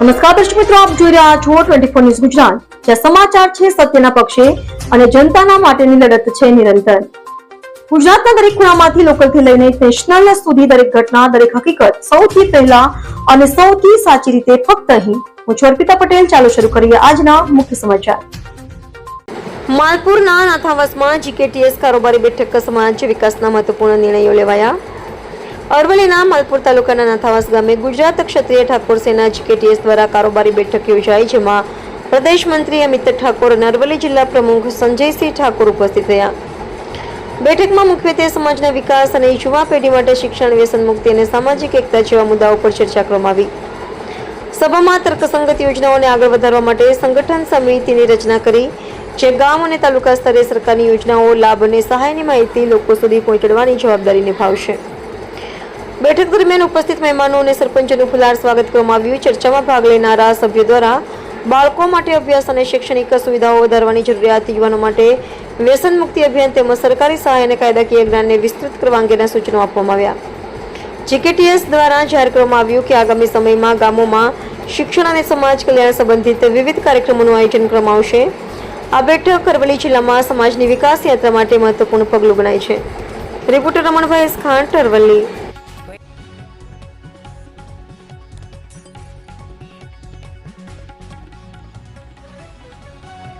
નમસ્કાર દર્શક મિત્રો, આપ જોઈ રહ્યા છો ટ્વેન્ટી ફોર ન્યૂઝ ગુજરાત. જ્યાં સમાચાર છે સત્યના પક્ષે અને જનતાના માટેની લડત છે નિરંતર. ગુજરાતના દરેક ખૂણામાંથી લોકલથી લઈને નેશનલ સુધી દરેક ઘટના, દરેક હકીકત સૌથી પહેલા અને સૌથી સાચી રીતે ફક્ત અહીં. હું છું પટેલ. ચાલો શરૂ કરીએ આજના મુખ્ય સમાચાર. માલપુરના નાથાવાસમાં જીકેટીએસ કારોબારી બેઠક સમાજ વિકાસના મહત્વપૂર્ણ નિર્ણયો લેવાયા. અરવલ્લીના માલપુર તાલુકાના નાથાવાસ ગામે ગુજરાત ક્ષત્રિય ઠાકોર સેના જીકેટીએસ દ્વારા કારોબારી બેઠક યોજાઈ, જેમાં પ્રદેશ મંત્રી અમિત ઠાકોર અને અરવલ્લી જિલ્લા પ્રમુખ સંજયસિંહ ઠાકોર ઉપસ્થિત રહ્યા. બેઠકમાં મુખ્યત્વે સમાજના વિકાસ અને યુવા પેઢી માટે શિક્ષણ, વ્યસન મુક્તિ અને સામાજિક એકતા જેવા મુદ્દાઓ પર ચર્ચા કરવામાં આવી. સભામાં તર્કસંગત યોજનાઓને આગળ વધારવા માટે સંગઠન સમિતિની રચના કરી, જે ગામ અને તાલુકા સ્તરે સરકારની યોજનાઓ, લાભ અને સહાયની માહિતી લોકો સુધી પહોંચાડવાની જવાબદારી નિભાવશે. બેઠક દરમિયાન ઉપસ્થિત મહેમાનો અને સરપંચોનું ફુલાર સ્વાગત કરવામાં આવ્યું. ચર્ચામાં ભાગ લેનારા સભ્યો દ્વારા બાળકો માટે અભ્યાસ અને શૈક્ષણિક સુવિધાઓ વધારવાની જરૂરિયાત યુવાનો માટે વ્યસન મુક્તિ અભિયાન તેમજ સરકારી સહાય અને કાયદાકીય જ્ઞાનને વિસ્તૃત કરવા અંગેના સૂચનો આપવામાં આવ્યા. જીકેટીએસ દ્વારા જાહેર કરવામાં આવ્યું કે આગામી સમયમાં ગામોમાં શિક્ષણ અને સમાજ કલ્યાણ સંબંધિત વિવિધ કાર્યક્રમોનું આયોજન કરવામાં આવશે. આ બેઠક અરવલ્લી જિલ્લામાં સમાજની વિકાસ યાત્રા માટે મહત્વપૂર્ણ પગલું ગણાય છે. રિપોર્ટર રમણભાઈ ખાંટ, અરવલ્લી.